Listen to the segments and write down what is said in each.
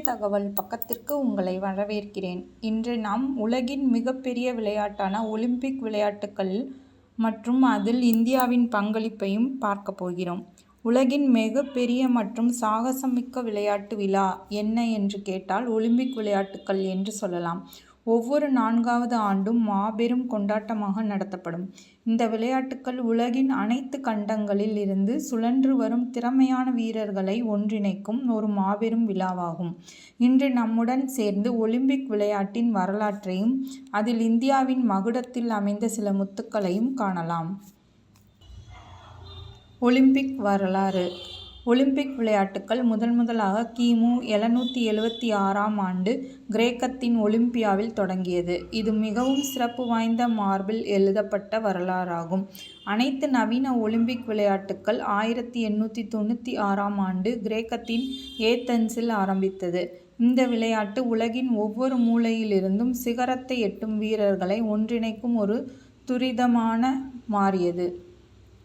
தகவல் பக்கத்திற்கு உங்களை வரவேற்கிறேன். இன்று நாம் உலகின் மிகப்பெரிய விளையாட்டான ஒலிம்பிக் விளையாட்டுக்கள் மற்றும் அதில் இந்தியாவின் பங்களிப்பையும் பார்க்க போகிறோம். உலகின் மிகப்பெரிய மற்றும் சாகசமிக்க விளையாட்டு விழா என்ன என்று கேட்டால் ஒலிம்பிக் விளையாட்டுக்கள் என்று சொல்லலாம். ஒவ்வொரு நான்காவது ஆண்டும் மாபெரும் கொண்டாட்டமாக நடத்தப்படும். இந்த விளையாட்டுக்கள் உலகின் அனைத்து கண்டங்களில் இருந்து சுழன்று வரும் திறமையான வீரர்களை ஒன்றிணைக்கும் ஒரு மாபெரும் விழாவாகும். இன்று நம்முடன் சேர்ந்து ஒலிம்பிக் விளையாட்டின் வரலாற்றையும் அதில் இந்தியாவின் மகுடத்தில் அமைந்த சில முத்துக்களையும் காணலாம். ஒலிம்பிக் வரலாறு. ஒலிம்பிக் விளையாட்டுக்கள் முதன் முதலாக கிமு எழுநூற்றி எழுவத்தி ஆறாம் ஆண்டு கிரேக்கத்தின் ஒலிம்பியாவில் தொடங்கியது. இது மிகவும் சிறப்பு வாய்ந்த மார்பில் எழுதப்பட்ட வரலாறாகும். அனைத்து நவீன ஒலிம்பிக் விளையாட்டுக்கள் ஆயிரத்தி எண்ணூற்றி தொண்ணூற்றி ஆறாம் ஆண்டு கிரேக்கத்தின் ஏத்தன்ஸில் ஆரம்பித்தது. இந்த விளையாட்டு உலகின் ஒவ்வொரு மூலையிலிருந்தும் சிகரத்தை எட்டும் வீரர்களை ஒன்றிணைக்கும் ஒரு துரிதமான மாறியது.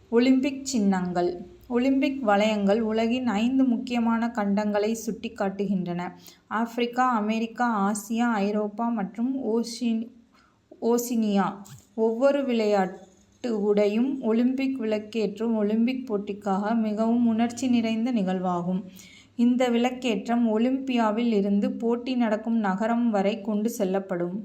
ஒலிம்பிக் சின்னங்கள் ஒலிம்பிக் வளையங்கள் உலகின் ஐந்து முக்கியமான கண்டங்களை சுட்டிக்காட்டுகின்றன. ஆப்பிரிக்கா அமெரிக்கா ஆசியா ஐரோப்பா மற்றும் ஓசின் ஓசினியா. ஒவ்வொரு விளையாட்டு உடையும் ஒலிம்பிக் விளக்கேற்றும் ஒலிம்பிக் போட்டிக்காக மிகவும் உணர்ச்சி நிறைந்த நிகழ்வாகும். இந்த விளக்கேற்றம் ஒலிம்பியாவில் இருந்து போட்டி நடக்கும் நகரம் வரை கொண்டு செல்லப்படும்.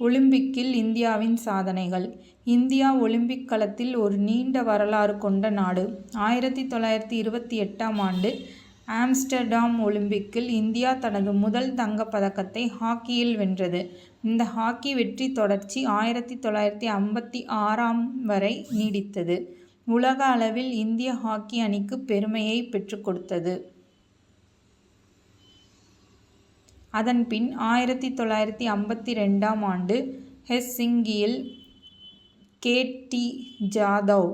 ஒலிம்பிக்கில் இந்தியாவின் சாதனைகள். இந்தியா ஒலிம்பிக் களத்தில் ஒரு நீண்ட வரலாறு கொண்ட நாடு. ஆயிரத்தி தொள்ளாயிரத்தி இருபத்தி எட்டாம் ஆண்டு ஆம்ஸ்டர்டாம் ஒலிம்பிக்கில் இந்தியா தனது முதல் தங்கப்பதக்கத்தை ஹாக்கியில் வென்றது. இந்த ஹாக்கி வெற்றி தொடர்ச்சி ஆயிரத்தி தொள்ளாயிரத்தி ஐம்பத்தி ஆறாம் வரை நீடித்தது. உலக அளவில் இந்திய ஹாக்கி அணிக்கு பெருமையை பெற்றுக் கொடுத்தது. அதன்பின் ஆயிரத்தி தொள்ளாயிரத்தி ஐம்பத்தி ரெண்டாம் ஆண்டு ஹெஸ்ஸிங்கியில் கே டி ஜாதவ்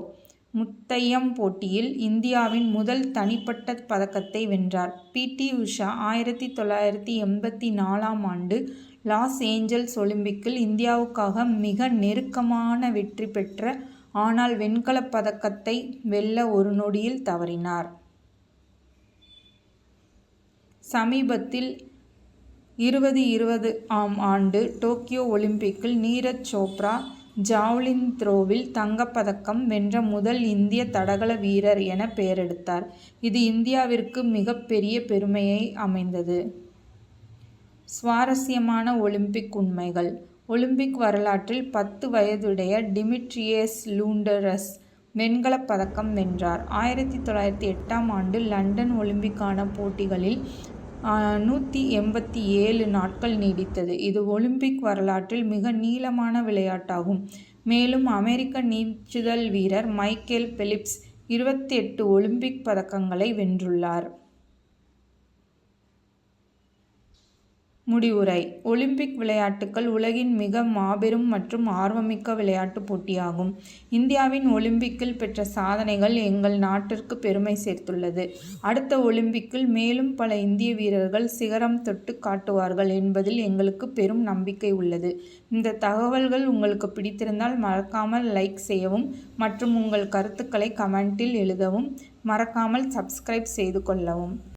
முத்தையம் போட்டியில் இந்தியாவின் முதல் தனிப்பட்ட பதக்கத்தை வென்றார். பிடி உஷா ஆயிரத்தி தொள்ளாயிரத்தி எண்பத்தி நாலாம் ஆண்டு லாஸ் ஏஞ்சல்ஸ் ஒலிம்பிக்கில் இந்தியாவுக்காக மிக நெருக்கமான வெற்றி பெற்ற ஆனால் வெண்கலப் பதக்கத்தை வெல்ல ஒரு நொடியில் தவறினார். சமீபத்தில் இருபது இருபது ஆம் ஆண்டு டோக்கியோ ஒலிம்பிக்கில் நீரஜ் சோப்ரா ஜாவ்லின் த்ரோவில் தங்கப்பதக்கம் வென்ற முதல் இந்திய தடகள வீரர் என பெயரெடுத்தார். இது இந்தியாவிற்கு மிகப்பெரிய பெருமையை அமைந்தது. சுவாரஸ்யமான ஒலிம்பிக் உண்மைகள். ஒலிம்பிக் வரலாற்றில் பத்து வயதுடைய டிமிட்ரியஸ் லூண்டரஸ் வெண்கலப் பதக்கம் வென்றார். ஆயிரத்தி தொள்ளாயிரத்தி எட்டாம் ஆண்டு லண்டன் ஒலிம்பிக்கான போட்டிகளில் நூற்றி எண்பத்தி ஏழு நாட்கள் நீடித்தது. இது ஒலிம்பிக் வரலாற்றில் மிக நீளமான விளையாட்டாகும். மேலும் அமெரிக்க நீச்சுதல் வீரர் மைக்கேல் பிலிப்ஸ் இருபத்தி எட்டு ஒலிம்பிக் பதக்கங்களை வென்றுள்ளார். முடிவுரை. ஒலிம்பிக் விளையாட்டுகள் உலகின் மிக மாபெரும் மற்றும் ஆர்வமிக்க விளையாட்டுப் போட்டியாகும். இந்தியாவின் ஒலிம்பிக்கில் பெற்ற சாதனைகள் எங்கள் நாட்டிற்கு பெருமை சேர்த்துள்ளது. அடுத்த ஒலிம்பிக்கில் மேலும் பல இந்திய வீரர்கள் சிகரம் தொட்டு காட்டுவார்கள் என்பதில் எங்களுக்கு பெரும் நம்பிக்கை உள்ளது. இந்த தகவல்கள் உங்களுக்கு பிடித்திருந்தால் மறக்காமல் லைக் செய்யவும் மற்றும் உங்கள் கருத்துக்களை கமெண்டில் எழுதவும் மறக்காமல் சப்ஸ்கிரைப் செய்து கொள்ளவும்.